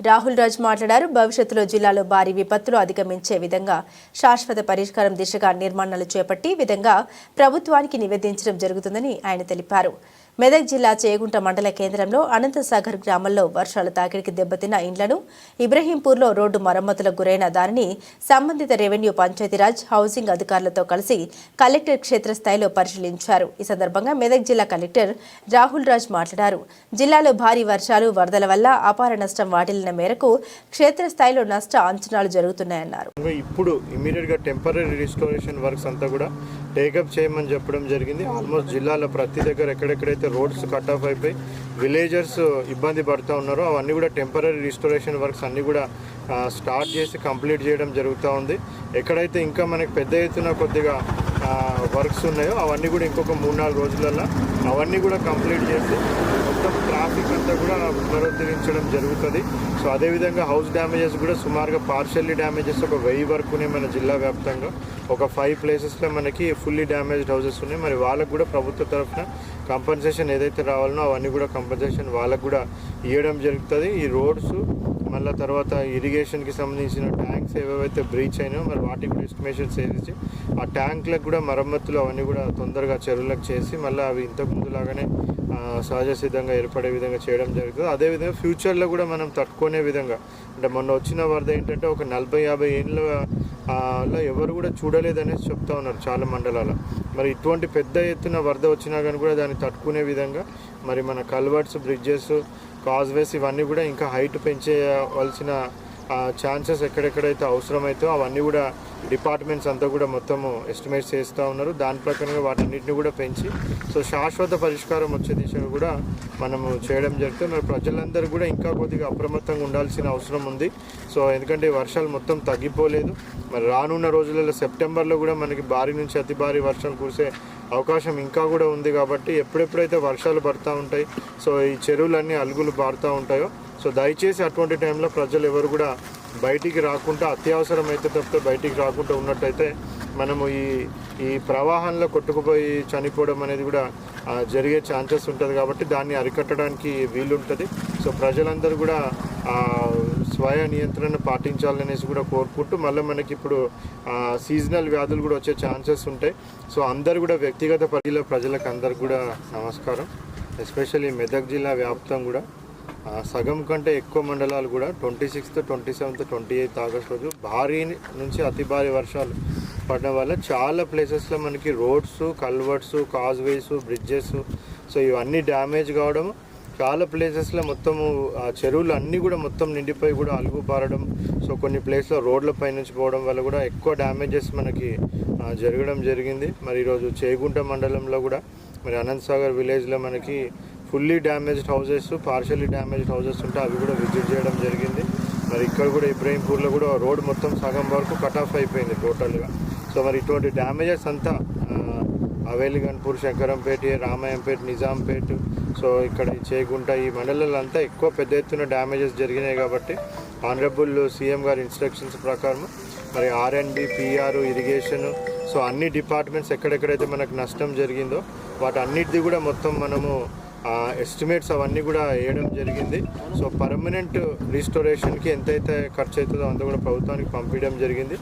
రాహుల్ రాజ్ మాట్లాడారు. భవిష్యత్తులో జిల్లాలో భారీ విపత్తులు అధిగమించే విధంగా శాశ్వత పరిష్కారం దిశగా నిర్మాణాలు చేపట్టి విధంగా ప్రభుత్వానికి నివేదించడం జరుగుతుందని ఆయన తెలిపారు. మెదక్ జిల్లా చేగుంట మండల కేంద్రంలో అనంతసాగర్ గ్రామంలో వర్షాల తాకిడికి దెబ్బతిన్న ఇండ్లను ఇబ్రహీంపూర్లో రోడ్డు మరమ్మతులకు గురైన దానిని సంబంధిత రెవెన్యూ పంచాయతీరాజ్ హౌసింగ్ అధికారులతో కలిసి కలెక్టర్ క్షేత్రస్థాయిలో పరిశీలించారు. ఈ సందర్భంగా మెదక్ జిల్లా కలెక్టర్ రాహుల్ రాజ్ మాట్లాడారు. జిల్లాలో భారీ వర్షాలు వరదల వల్ల అపార నష్టం వాటిల్లిన మేరకు క్షేత్రస్థాయిలో నష్ట అంచనాలు జరుగుతున్నాయన్నారు. ఇప్పుడు ఇమీడియట్గా టెంపరీ రిస్టోరేషన్ వర్క్స్ అంతా కూడా టేకప్ చేయమని చెప్పడం జరిగింది. ఆల్మోస్ట్ జిల్లాలో ప్రతి దగ్గర ఎక్కడెక్కడైతే రోడ్స్ కట్ ఆఫ్ అయిపోయి విలేజర్స్ ఇబ్బంది పడుతూ ఉన్నారో అవన్నీ కూడా టెంపరీ రిస్టోరేషన్ వర్క్స్ అన్నీ కూడా స్టార్ట్ చేసి కంప్లీట్ చేయడం జరుగుతూ ఉంది. ఎక్కడైతే ఇంకా మనకి పెద్ద ఎత్తున కొద్దిగా వర్క్స్ ఉన్నాయో అవన్నీ కూడా ఇంకొక మూడు నాలుగు రోజులలో అవన్నీ కూడా కంప్లీట్ చేసి ట్రాఫిక్ అంతా కూడా పునరుద్ధరించడం జరుగుతుంది. సో అదేవిధంగా హౌస్ డ్యామేజెస్ కూడా సుమారుగా పార్షల్లీ డ్యామేజెస్ ఒక వెయ్యి వరకునే మన జిల్లా వ్యాప్తంగా. ఒక ఫైవ్ ప్లేసెస్లో మనకి ఫుల్లీ డ్యామేజ్డ్ హౌసెస్ ఉన్నాయి. మరి వాళ్ళకు కూడా ప్రభుత్వ తరఫున కంపెన్సేషన్ ఏదైతే రావాలనో అవన్నీ కూడా కంపెన్సేషన్ వాళ్ళకు కూడా ఇవ్వడం జరుగుతుంది. ఈ రోడ్స్ మళ్ళీ తర్వాత ఇరిగేషన్కి సంబంధించిన ట్యాంక్స్ ఏవేవైతే బ్రీచ్ అయినాయో మరి వాటికి కూడా ఎస్టిమేషన్స్ వేసి ఆ ట్యాంక్లకు కూడా మరమ్మతులు అవన్నీ కూడా తొందరగా చెరువులకు చేసి మళ్ళీ అవి ఇంతకు ముందులాగానే సహజ సిద్ధంగా ఏర్పడే విధంగా చేయడం జరుగుతుంది. అదేవిధంగా ఫ్యూచర్లో కూడా మనం తట్టుకునే విధంగా అంటే మొన్న వచ్చిన వరద ఏంటంటే ఒక నలభై యాభై ఏళ్ళ ఎవరు కూడా చూడలేదనేసి చెప్తా ఉన్నారు చాలా మండలాల మరి ఇటువంటి పెద్ద ఎత్తున వరద వచ్చినా కానీ కూడా దాన్ని తట్టుకునే విధంగా మరి మన కల్వర్ట్స్ బ్రిడ్జెస్ కాజ్వేస్ ఇవన్నీ కూడా ఇంకా హైట్ పెంచేయవలసిన ఛాన్సెస్ ఎక్కడెక్కడైతే అవసరమైతే అవన్నీ కూడా డిపార్ట్మెంట్స్ అంతా కూడా మొత్తము ఎస్టిమేట్స్ చేస్తూ ఉన్నారు. దాని ప్రకారంగా వాటన్నిటిని కూడా పెంచి సో శాశ్వత పరిష్కారం వచ్చే దిశగా కూడా మనము చేయడం జరుగుతుంది. మరి ప్రజలందరూ కూడా ఇంకా కొద్దిగా అప్రమత్తంగా ఉండాల్సిన అవసరం ఉంది. సో ఎందుకంటే వర్షాలు మొత్తం తగ్గిపోలేదు. మరి రానున్న రోజులలో సెప్టెంబర్లో కూడా మనకి భారీ నుంచి అతి భారీ వర్షం కురిసే అవకాశం ఇంకా కూడా ఉంది కాబట్టి ఎప్పుడెప్పుడైతే వర్షాలు పడుతూ ఉంటాయి సో ఈ చెరువులన్నీ అలుగులు పారుతూ ఉంటాయో సో దయచేసి అటువంటి టైంలో ప్రజలు ఎవరు కూడా బయటికి రాకుండా అత్యవసరం అయితే తప్పితే బయటికి రాకుండా ఉన్నట్టయితే మనము ఈ ఈ ప్రవాహంలో కొట్టుకుపోయి చనిపోవడం అనేది కూడా జరిగే ఛాన్సెస్ ఉంటుంది కాబట్టి దాన్ని అరికట్టడానికి వీలుంటుంది. సో ప్రజలందరూ కూడా స్వయ నియంత్రణ పాటించాలనేసి కూడా కోరుకుంటూ మళ్ళీ మనకి ఇప్పుడు సీజనల్ వ్యాధులు కూడా వచ్చే ఛాన్సెస్ ఉంటాయి. సో అందరు కూడా వ్యక్తిగత పరిధిలో ప్రజలకు అందరికి కూడా నమస్కారం. ఎస్పెషల్లీ మెదక్ జిల్లా వ్యాప్తం కూడా. సగం కంటే ఎక్కువ మండలాలు కూడా twenty sixth twenty seventh twenty eighth August రోజు భారీ నుంచి అతి భారీ వర్షాలు పడడం వల్ల చాలా ప్లేసెస్లో మనకి roads culverts causeways bridges so ఇవన్నీ డ్యామేజ్ కావడం చాలా ప్లేసెస్లో మొత్తము ఆ చెరువులు అన్నీ కూడా మొత్తం నిండిపోయి కూడా అలుగు పారడం సో కొన్ని ప్లేస్లో రోడ్ల పైనుంచి పోవడం వల్ల కూడా ఎక్కువ డ్యామేజెస్ మనకి జరగడం జరిగింది. మరి ఈరోజు చేగుంట మండలంలో కూడా మరి అనంత్ సాగర్ విలేజ్లో మనకి fully damaged houses partially damaged houses ఉంటే అవి కూడా విజిట్ చేయడం జరిగింది. మరి ఇక్కడ కూడా ఇబ్రహీంపూర్లో కూడా రోడ్ మొత్తం సగం వరకు కట్ ఆఫ్ అయిపోయింది టోటల్గా సో మరి ఇటువంటి డ్యామేజెస్ అంతా అవేలిగన్పూర్ శంకరంపేట రామాయంపేట నిజాంపేట సో ఇక్కడ చేయకుంట చేగుంట ఈ మండలాలంతా ఎక్కువ పెద్ద ఎత్తున డ్యామేజెస్ జరిగినాయి కాబట్టి ఆనరబుల్ సీఎం గారి ఇన్స్ట్రక్షన్స్ ప్రకారం మరి ఆర్ఎన్బి పిఆర్ ఇరిగేషన్ సో అన్ని డిపార్ట్మెంట్స్ ఎక్కడెక్కడైతే మనకు నష్టం జరిగిందో వాటన్నిటిది కూడా మొత్తం మనము ఎస్టిమేట్స్ అవన్నీ కూడా వేయడం జరిగింది. సో పర్మనెంట్ రీస్టోరేషన్కి ఎంతైతే ఖర్చు అవుతుందో అంత కూడా ప్రభుత్వానికి పంపించడం జరిగింది.